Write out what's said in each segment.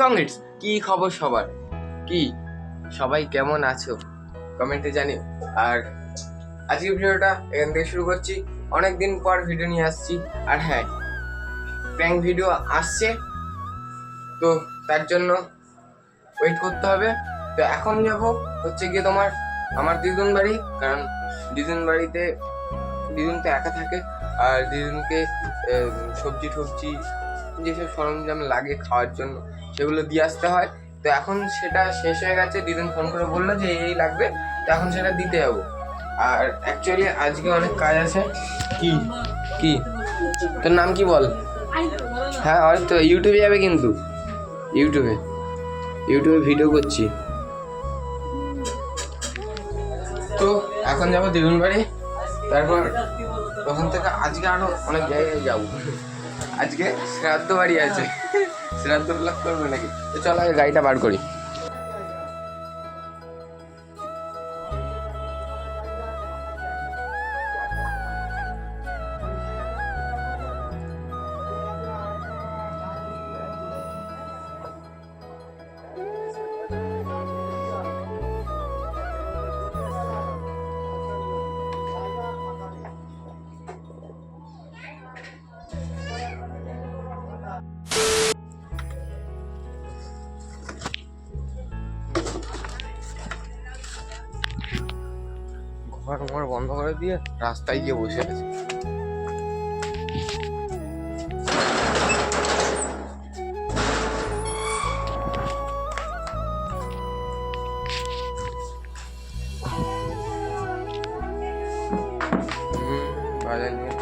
কংগ্রেস, কি খবর সবার? কি? সবাই কেমন আছো? কমেন্টে জানিও। আর আজকের ভিডিওটা এখান থেকে শুরু করছি। অনেক দিন পর ভিডিও নিয়ে আসছি। আর হ্যাঁ প্র্যাঙ্ক ভিডিও আসছে। তো তার জন্য ওয়েট করতে হবে। তো এখন যাব হচ্ছে গিয়ে তোমার আমার দিদুন বাড়ি, কারণ দিদুন বাড়িতে দিদুন তো একা থাকে। আর দিদুনকে সবজি টবজি যেসব সরঞ্জাম লাগে খাওয়ার জন্য সেগুলো দিয়ে আসতে হয়। তো এখন সেটা শেষ হয়ে গেছে দিদুন ফোন করে বলল যে এই লাগবে তো এখন সেটা দিতে যাব। আর অ্যাকচুয়ালি আজকে অনেক কাজ আছে। কি? কি? তোর নাম কি বল? হ্যাঁ হয়তো ইউটিউবে যাবে কিন্তু। ইউটিউবে। ইউটিউবে ভিডিও করছি। তো এখন যাব দিদুন বাড়ি তারপর ওখান থেকে আজকে আরও অনেক জায়গায় যাব। আজকে শ্রাদ্ধ বাড়ি আছে। শ্রাদ্ধ ব্লগ করবে নাকি? তো চলো আগে গাড়িটা বার করি। বন্ধ করে দিয়ে রাস্তায় গিয়ে বসে আছে বাজার নিয়ে।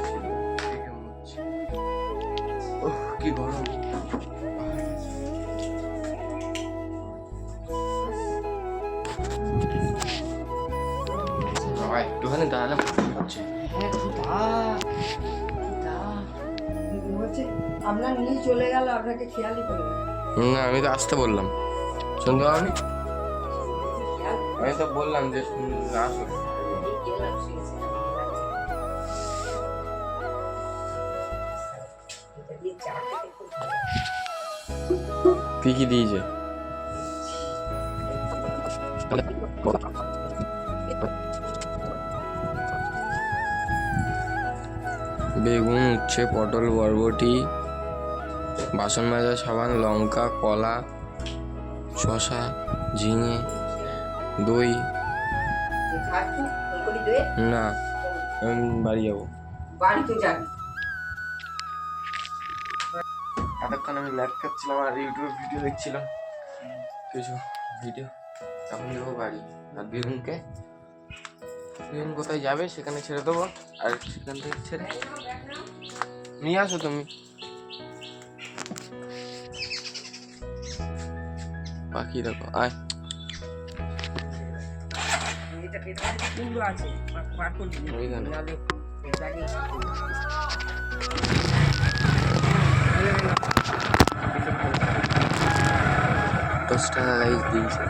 নিয়ে আপনাকে খেয়ালই করবে না। আমি তো আসতে বললাম। শুনতে পাবনি আমি তো বললাম যে আসো। কি কি দিয়েছে? বেগুন, উচ্ছে, পটল, বরবটি বাসন মাজা সাবান লঙ্কা কলা শশা ঝিঙে দই। না আমি বাড়ি যাব। বাড়িতে যাবি। এতক্ষণ আমি ল্যাপ খাচ্ছিলাম আর ইউটিউবে ভিডিও দেখছিলাম। কিছু ভিডিও। এখন যাব বাড়ি। আর বেগুনকে? বেগুন কোথায় যাবে সেখানে ছেড়ে দেবো। আর সেখান থেকে ছেড়ে নিয়ে আসো তুমি। পাখি দেখো আয়। দশ টাকা গাইজ দিয়েছে।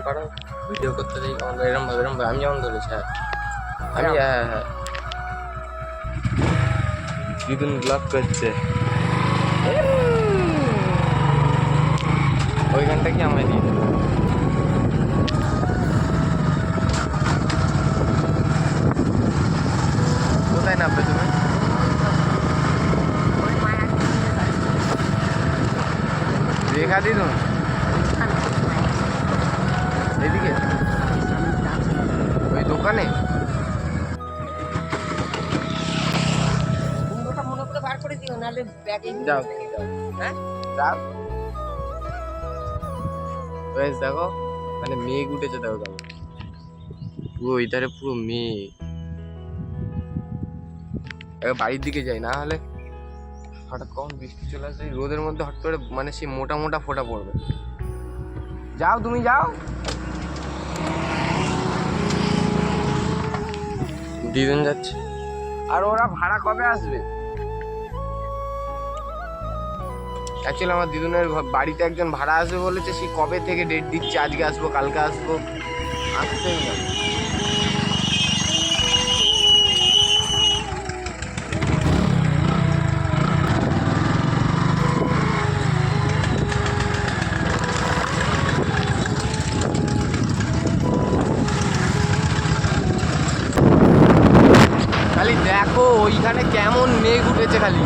ধরাতে দিই কেমন পারো ভিডিও করতে দিই কেমন পারো এরম ভাবে এরম ভাবে আমি যেমন ধরেছি হ্যাঁ আমি হ্যাঁ হ্যাঁ দিদুন ব্লগ করছে ওইখানটা কি আমায় দিয়ে করে দিও নাহলে ব্যাগে যাও। হ্যাঁ? যাও। বেশ দেখো মানে মেঘ উঠেছে দেখো কেমন। পুরো ওই ধারে পুরো মেঘ। বাড়ির দিকে যাই না হলে হঠাৎ কখন বৃষ্টি চলে আসে রোদের মধ্যে হঠাৎ করে মানে সেই মোটা মোটা ফোঁটা পড়বে। যাও তুমি যাও। দিদুন যাচ্ছে। আর ওরা ভাড়া কবে আসবে? অ্যাকচুয়ালি আমার দিদুনের বাড়িতে একজন ভাড়া আসবে বলেছে, সে কবে থেকে ডেট দিচ্ছে? আজকে আসব, কালকে আসব। আসতেই না। খালি দেখো, ওইখানে কেমন মেঘ উঠেছে খালি।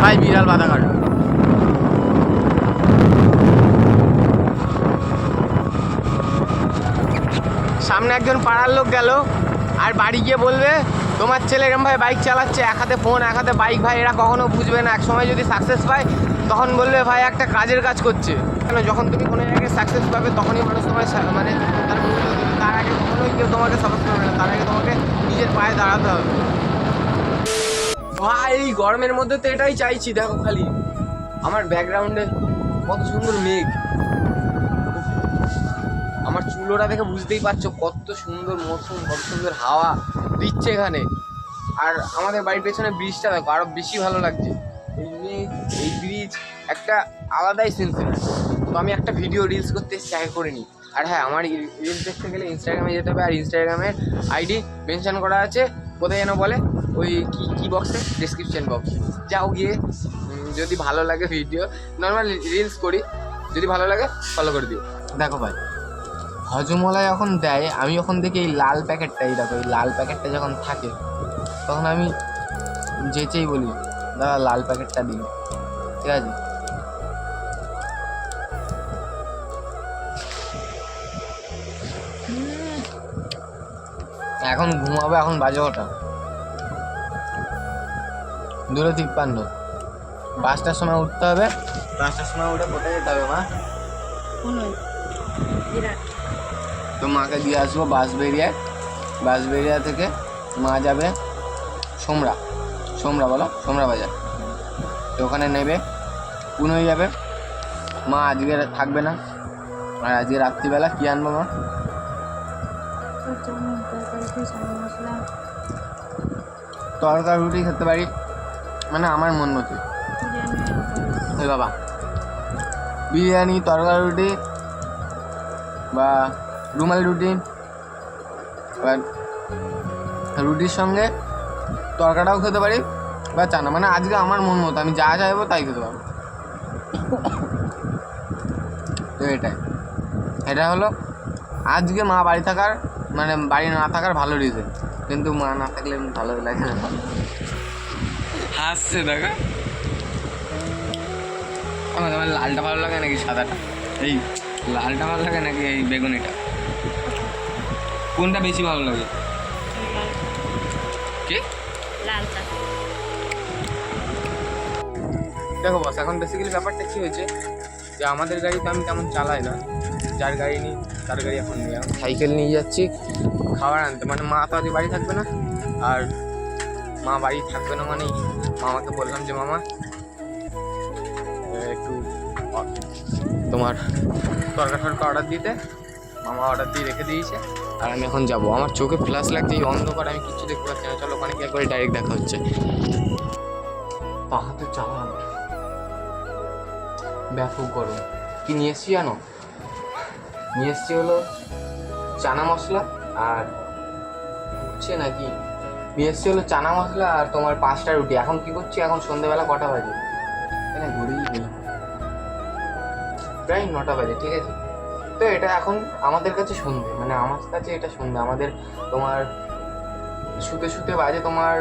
ভাই, বিড়াল বাধা কাটা সামনে একজন পাড়ার লোক গেল আর বাড়ি গিয়ে বলবে, তোমার ছেলে এরম ভাই বাইক চালাচ্ছে, এক হাতে ফোন এক হাতে বাইক ভাই, এরা কখনো বুঝবে না। এক সময় যদি সাকসেস পায়, তখন বলবে, ভাই, একটা কাজের কাজ করছে। কেন? যখন তুমি কোনো জায়গায় সাকসেস পাবে, তখনই মানুষ তোমায় মানে তার তার আগে কখনোই কেউ তোমাকে সাপোর্ট করবে না। তার আগে তোমাকে নিজের পায়ে দাঁড়াতে হবে। ভাই গরমের মধ্যে তো এটাই চাইছি, দেখো খালি। আমার ব্যাকগ্রাউন্ডে কত সুন্দর মেঘ। আমার চুলোটা দেখে বুঝতেই পারছ কত সুন্দর মৌসুম কত সুন্দর হাওয়া দিচ্ছে এখানে। আর আমাদের বাড়ির পেছনে ব্রিজটা দেখো, আরও বেশি ভালো লাগছে। এই মেঘ এই ব্রিজ একটা আলাদাই সেন্সেস তো আমি একটা ভিডিও রিলস করতে আগে করে নিই। আর হ্যাঁ আমার রিলস দেখতে গেলে ইনস্টাগ্রামে যেতে হবে, আর ইনস্টাগ্রামের আইডি মেনশন করা আছে। কোথায় যেন বলে, ওই কি কি বক্সে ডিসক্রিপশন বক্স যাও গিয়ে যদি ভালো লাগে ভিডিও নর্মাল রিলস করি, যদি ভালো লাগে ফলো করে দিও। দেখো ভাই হজমলা যখন দেয়, আমি যখন দেখি এই লাল প্যাকেটটাই, দেখো, এই লাল প্যাকেটটা যখন থাকে, তখন আমি যেচেই বলি দাদা লাল প্যাকেটটা দিন ঠিক আছে? এখন ঘুমাবে এখন বাজে ওটা দুটো তিপ্পান্ন। পাঁচটার সময় উঠতে হবে। পাঁচটার সময় উঠে কোথায় যেতে হবে, মা? তো মাকে দিয়ে আসব বাঁশবেরিয়ায় বাঁশবেরিয়া থেকে মা যাবে সোমরা। সোমরা বলো, সোমরা বাজার। তো ওখানে নেবে পুনই যাবে। মা আজকে থাকবে না। আর আজকে রাত্রিবেলা কী আনব মা? তরকা রুটি খেতে পারি। মানে আমার মন মতো। বাবা। বিরিয়ানি তরকা রুটি বা রুমাল রুটি বা রুটির সঙ্গে তরকাটাও খেতে পারি বা চানা মানে আজকে আমার মন মতো, আমি যা চাইব তাই খেতে পারব। তো এটাই। এটা হলো আজকে মা বাড়ি থাকার মানে বাড়ি না থাকার ভালো রিজন কিন্তু মা না থাকলে ভালো লাগে না। হাসছে, দেখা। আমার লালটা ভালো লাগে নাকি সাদাটা? এই, লালটা ভালো লাগে নাকি এই বেগুনিটা? কোনটা বেশি ভালো লাগে? কি? লালটা দেখো বস এখন বেসিক্যালি ব্যাপারটা কী হয়েছে যে আমাদের গাড়ি তো আমি তেমন চালাই না। যার গাড়ি নিই তার গাড়ি এখন নিই এখন সাইকেল নিয়ে যাচ্ছি খাবার আনতে। মানে মা তো আজকে বাড়ি থাকবে না আর মা বাড়ি থাকবে না মানেই মামাকে বললাম যে মামা একটু তোমার তরকা টরকা অর্ডার দিতে। মামা অর্ডার দিয়ে রেখে দিয়েছে। আর আমি এখন যাব। আমার চোখে ফ্ল্যাশ লাগছে, এই অন্ধকার, আমি কিচ্ছু দেখতে পাচ্ছি না। চলো ওখানে গিয়ে একবারে ডাইরেক্ট দেখা হচ্ছে। পাহাড়ে চালা ব্যাপক গরম। কি নিয়ে এসছি জানো? নিয়ে এসছি হলো চানা মশলা আর হচ্ছে নাকি, নিয়ে এসছি হলো চানা মশলা আর তোমার পাঁচটা রুটি। এখন কি করছি? এখন সন্ধ্যেবেলা কটা বাজে? ঘুরেই নেই। প্রায় নটা বাজে, ঠিক আছে? তো এটা এখন আমাদের কাছে সন্ধে মানে আমার কাছে এটা সন্ধে আমাদের তোমার শুতে শুতে বাজে তোমার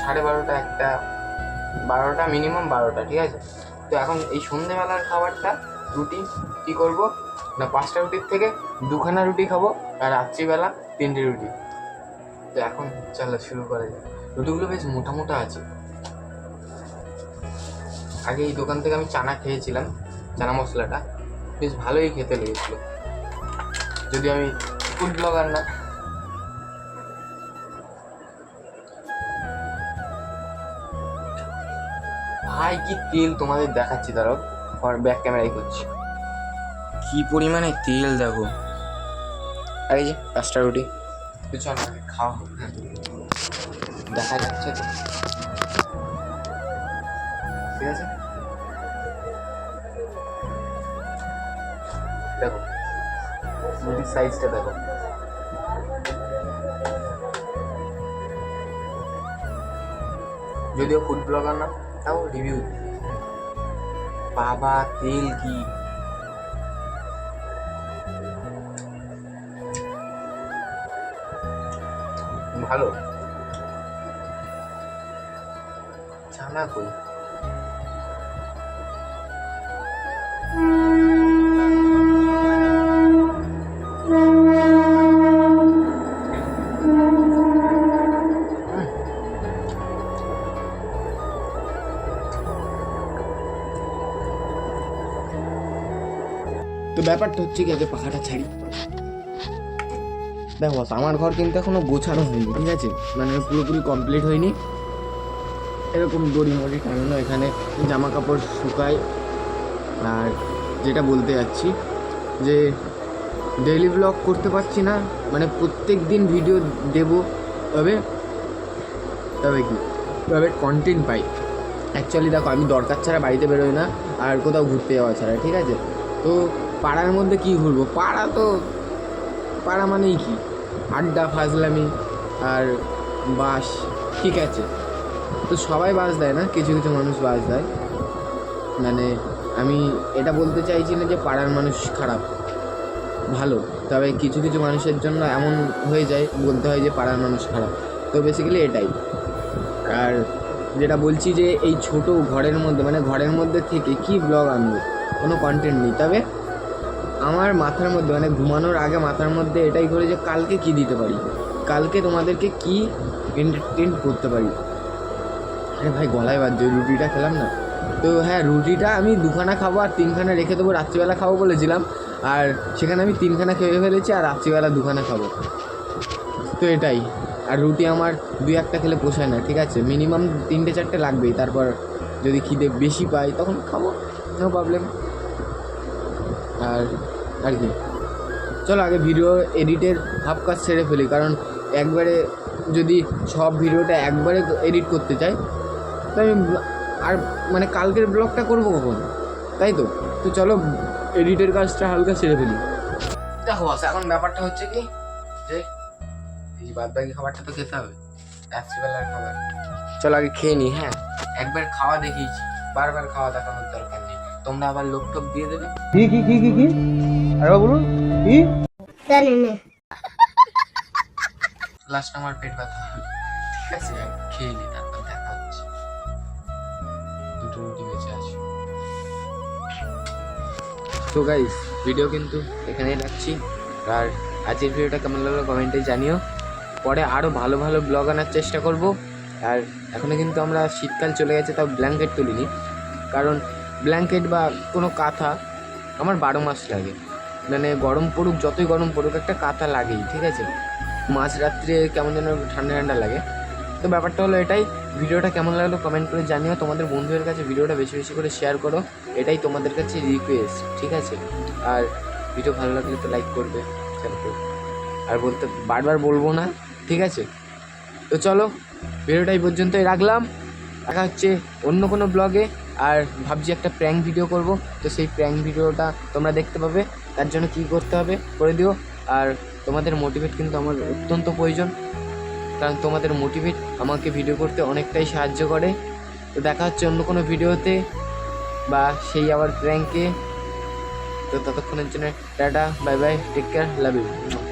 সাড়ে বারোটা একটা, বারোটা মিনিমাম বারোটা, ঠিক আছে? তো এখন এই সন্ধেবেলার খাবারটা, রুটি কি করব? না, পাঁচটা রুটির থেকে দুখানা রুটি খাব আর রাত্রিবেলা তিনটে রুটি। তো এখন চলো শুরু করা যায় রুটিগুলো বেশ মোটা মোটা আছে। আগে এই দোকান থেকে আমি চানা খেয়েছিলাম, চানা মশলাটা। বেশ ভালোই খেতে লেগেছিলো। যদি আমি ফুড ব্লগার না। ভাই কি তেল তোমাদের দেখাচ্ছি দাঁড়াও। ব্যাক ক্যামেরাই করছি কি পরিমাণে তেল দেখো। আর এই যে পাঁচটা রুটি। খাওয়া হ্যাঁ। দেখা যাচ্ছে তো। ঠিক আছে? দেখো। রুটির সাইজটা দেখো। যদিও ফুড ব্লগার না, তাও রিভিউ বাবা, তেল কি? ভালো। জানা কই? ব্যাপারটা হচ্ছে কি আগে পাখাটা ছাড়ি। দেখো আমার ঘর কিন্তু এখনও গোছানো হয়নি, ঠিক আছে? মানে পুরোপুরি কমপ্লিট হয়নি। এরকম দড়ি মড়ি টাঙানো এখানে জামা কাপড় শুকায়। আর যেটা বলতে যাচ্ছি, যে ডেইলি ব্লগ করতে পারছি না মানে প্রত্যেক দিন ভিডিও দেব, তবে তবে কি? তবে কন্টেন্ট পাই। অ্যাকচুয়ালি দেখো, আমি দরকার ছাড়া বাড়িতে বেরোই না, আর কোথাও ঘুরতে যাওয়া ছাড়া, ঠিক আছে? তো পাড়ার মধ্যে কি ঘুরবো? পাড়া তো, পাড়া মানেই কি? আড্ডা, ফাজলামি আর বাস, ঠিক আছে। তো সবাই বাস দেয় না? কিছু কিছু মানুষ বাস দেয়। মানে আমি এটা বলতে চাইছি না যে পাড়ার মানুষ খারাপ, ভালো। তবে কিছু কিছু মানুষের জন্য এমন হয়ে যায়, বলতে হয় যে পাড়ার মানুষ খারাপ। তো বেসিক্যালি এটাই। আর যেটা বলছি যে এই ছোট ঘরের মধ্যে মানে ঘরের মধ্যে থেকে কি ব্লগ আনব? কোনো কন্টেন্ট নেই। তবে আমার মাথার মধ্যে মানে ঘুমানোর আগে মাথার মধ্যে এটাই করে যে কালকে কি দিতে পারি? কালকে তোমাদেরকে কি এন্টারটেন করতে পারি? আরে ভাই, গলায় বাদ ওই রুটিটা খেলাম না। তো হ্যাঁ রুটিটা আমি দুখানা খাব আর তিনখানা রেখে দেবো, রাত্রিবেলা খাব বলেছিলাম। আর সেখানে আমি তিনখানা খেয়ে ফেলেছি আর রাত্রিবেলা দুখানা খাব। তো এটাই। আর রুটি আমার দুই একটা খেলে পোষায় না, ঠিক আছে? মিনিমাম তিনটে চারটে লাগবেই। তারপর যদি খিদে বেশি পাই তখন খাব নো প্রবলেম আর আর কি। চলো আগে ভিডিও এডিটের হাফ কাজ ছেড়ে ফেলি, কারণ একবারে যদি সব ভিডিওটা একবারে এডিট করতে চাই, তো আমি আর মানে কালকের ব্লগটা করব কখন? তাই তো? তো চলো এডিটের কাজটা হালকা সেরে ফেলি। দেখো এখন ব্যাপারটা হচ্ছে কি, যে এই বাদ বাকি খাবারটা তো খেতে হবে, রাত্রিবেলার খাবার। চলো আগে খেয়ে নি হ্যাঁ? একবার খাওয়া দেখিয়েছি, বারবার খাওয়া দেখানোর দরকার নেই। তোমরা আবার লোক দিয়ে দেবে। কি কি কি কি? কি আরেবা বলুন কি? জানি না। লাস্ট আমার পেট ব্যথা। ঠিক আছে খেয়ে নি তারপর দেখা হচ্ছে। দুটো রুটি বেঁচে আছে। তো গাইস ভিডিও কিন্তু এখানেই রাখছি। আর আজকের ভিডিওটা কেমন লাগল কমেন্টে জানিও। পরে আরও ভালো ভালো ব্লগ আনার চেষ্টা করব। আর এখনও কিন্তু আমরা শীতকাল চলে গেছে তাও ব্ল্যাঙ্কেট তুলিনি। কারণ ব্ল্যাঙ্কেট বা কোনো কাঁথা আমার বারো মাস লাগে। মানে গরম পড়ুক, যতই গরম পড়ুক, একটা কাঁথা লাগেই, ঠিক আছে? মাঝরাত্রে কেমন যেন ঠান্ডা ঠান্ডা লাগে। তো ব্যাপারটা হলো এটাই। ভিডিওটা কেমন লাগল কমেন্ট করে জানিও। তোমাদের বন্ধুদের কাছে ভিডিওটা বেশি বেশি করে শেয়ার করো। এটাই তোমাদের কাছে রিকোয়েস্ট ঠিক আছে? আর ভিডিও ভালো লাগলে তো লাইক করবে আর বলতে, বারবার বলব না, ঠিক আছে? তো চলো, ভিডিওটা এই পর্যন্তই রাখলাম। দেখা হচ্ছে অন্য কোনো ব্লগে আর ভাবছি একটা প্র্যাঙ্ক ভিডিও করব। তো সেই প্র্যাঙ্ক ভিডিওটা তোমরা দেখতে পাবে। তার জন্য কী করতে হবে করে দিও। আর তোমাদের মোটিভেট কিন্তু আমার অত্যন্ত প্রয়োজন। কারণ তোমাদের মোটিভেট আমাকে ভিডিও করতে অনেকটাই সাহায্য করে। তো দেখা হচ্ছে অন্য কোনো ভিডিওতে বা সেই আবার প্র্যাঙ্কে তো ততক্ষণের জন্য tata bye bye take care love you